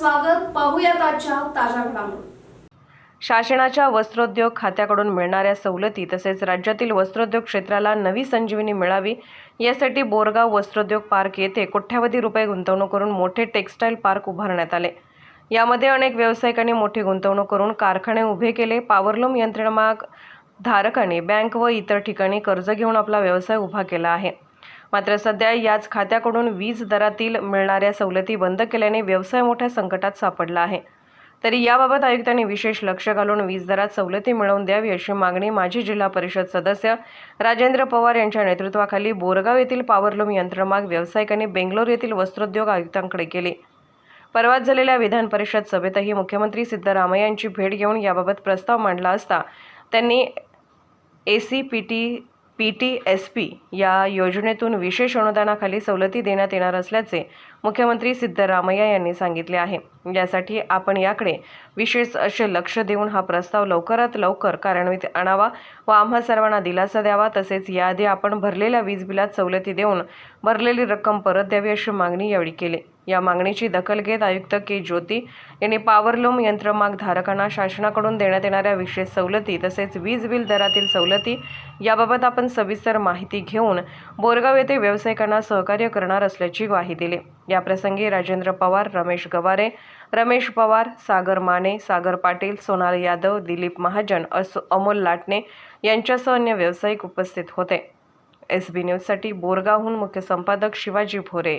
स्वागत. पाहूयात आजच्या ताज्या घडामोडी. शासनाच्या वस्त्रोद्योग खात्याकडून मिळणाऱ्या सवलती तसेच राज्यातील वस्त्रोद्योग क्षेत्राला नवी संजीवनी मिळावी यासाठी बोरगाव वस्त्रोद्योग पार्क येथे कोट्यावधी रुपये गुंतवणूक करून मोठे टेक्स्टाईल पार्क उभारण्यात आले. यामध्ये अनेक व्यावसायिकांनी मोठी गुंतवणूक करून कारखाने उभे केले. पावरलूम यंत्रमाग धारकांनी बँक व इतर ठिकाणी कर्ज घेऊन आपला व्यवसाय उभा केला आहे. मात्र सध्या याच खात्याकडून वीज दरातील मिळणाऱ्या सवलती बंद केल्याने व्यवसाय मोठ्या संकटात सापडला आहे. तरी याबाबत आयुक्तांनी विशेष लक्ष घालून वीज दरात सवलती मिळवून द्यावी अशी मागणी माजी जिल्हा परिषद सदस्य राजेंद्र पवार यांच्या नेतृत्वाखाली बोरगाव येथील पॉवरलूम यंत्रमाग व्यावसायिकांनी बेंगलोर येथील वस्त्रोद्योग आयुक्तांकडे केली. परवाच झालेल्या विधान परिषद सभेतही मुख्यमंत्री सिद्धरामय्या यांची भेट घेऊन याबाबत प्रस्ताव मांडला असता त्यांनी A C P T P T S P या योजनेतून विशेष अनुदानाखाली सवलती देण्यात येणार असल्याचे मुख्यमंत्री सिद्धरामय्या यांनी सांगितले आहे. यासाठी आपण याकडे विशेष असे लक्ष देऊन हा प्रस्ताव लवकरात लवकर कार्यान्वित आणावा व आम्हा सर्वांना दिलासा द्यावा. तसेच याआधी आपण भरलेल्या वीज बिलात सवलती देऊन भरलेली रक्कम परत द्यावी अशी मागणी यावेळी केली. या मागणीची दखल घेत आयुक्त के. ज्योती यांनी पॉवरलूम यंत्रमाग धारकांना शासनाकडून देण्यात येणाऱ्या विशेष सवलती तसेच वीज बिल दरातील सवलती याबाबत आपण सविस्तर माहिती घेऊन बोरगाव येथे व्यावसायिकांना सहकार्य करणार असल्याची ग्वाही दिली. याप्रसंगी राजेंद्र पवार रमेश गवारे रमेश पवार सागर माने सागर पाटील सोनाल यादव दिलीप महाजन असो अमोल लाटणे यांच्यासह अन्य व्यावसायिक उपस्थित होते. एस बी न्यूजसाठी बोरगावहून मुख्य संपादक शिवाजी भोरे.